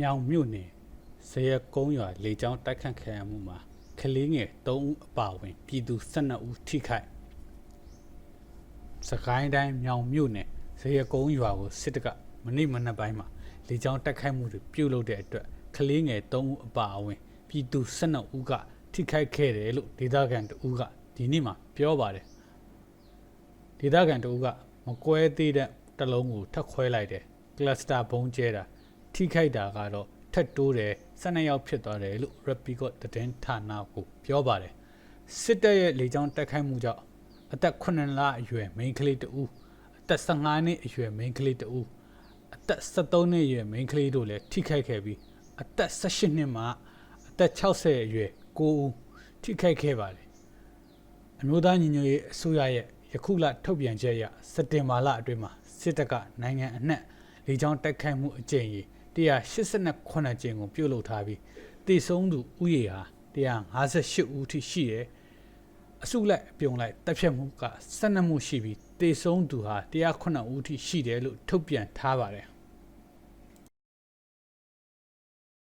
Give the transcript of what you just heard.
မြောင်မြို့နယ်ဇယကုန်းရွာလေကြောင်းတိုက်ခတ်ခံရမှုမှာကလေးငယ်3ဦးအပါအဝင် ပြည်သူ12ဦးထိခိုက်စကိုင်းတိုင်းမြောင်မြို့နယ်ဇယကုန်းရွာကိုစစ်တပ်ကမနေ့မနက်ပိုင်းမှာလေကြောင်းတိုက်ခိုက်မှုတွေပြုလုပ်တဲ့အတွက်ကလေးငယ်3ဦးအပါအဝင် ပြည်သူ12ဦးကထိခိုက်ခဲ့တယ်လို့ဒေသခံတဦးကဒီနေ့မှာပြောပါတယ်ဒေသခံတဦးကမကွဲသေးတဲ့တစ်လုံးကိုထပ်ခွဲလိုက်တယ်ကလစတာဘုံကျဲတာ ထိခိုက်တာကတော့ထက်တိုးတယ်12ယောက်ဖြစ်သွားတယ်လို့ Rapid သတင်းဌာနကိုပြောပါတယ်စစ်တပ်ရဲ့လေကြောင်းတိုက်ခိုက်မှုကြောင့်အသက်9လအရွယ်မိန်းကလေးတဦးအသက်15နှစ်အရွယ်မိန်းကလေးတဦးအသက်73နှစ်အရွယ်မိန်းကလေးတို့လည်းထိခိုက်ခဲ့ပြီးအသက်18နှစ်မှအသက်60အရွယ်9ဦးထိခိုက်ခဲ့ပါတယ်အမျိုးသားညီညွတ်ရေးအစိုးရရဲ့ယခုလထုတ်ပြန်ချက်အရစက်တင်ဘာလအတွင်းမှာစစ်တပ်ကနိုင်ငံအနှံ့လေကြောင်းတိုက်ခိုက်မှုအကြိမ် ရေ189ကြိမ်ကိုပြုတ်လုပ်ထားပြီးတည်ဆုံးသူဥယေဟာ158ဦးထိရှိတယ်အစုလိုက်အပြုံလိုက်တပ်ဖြတ်မှုက12မှုရှိပြီးတည်ဆုံးသူဟာ109ဦးထိရှိတယ်လို့ထုတ်ပြန်ထားပါတယ်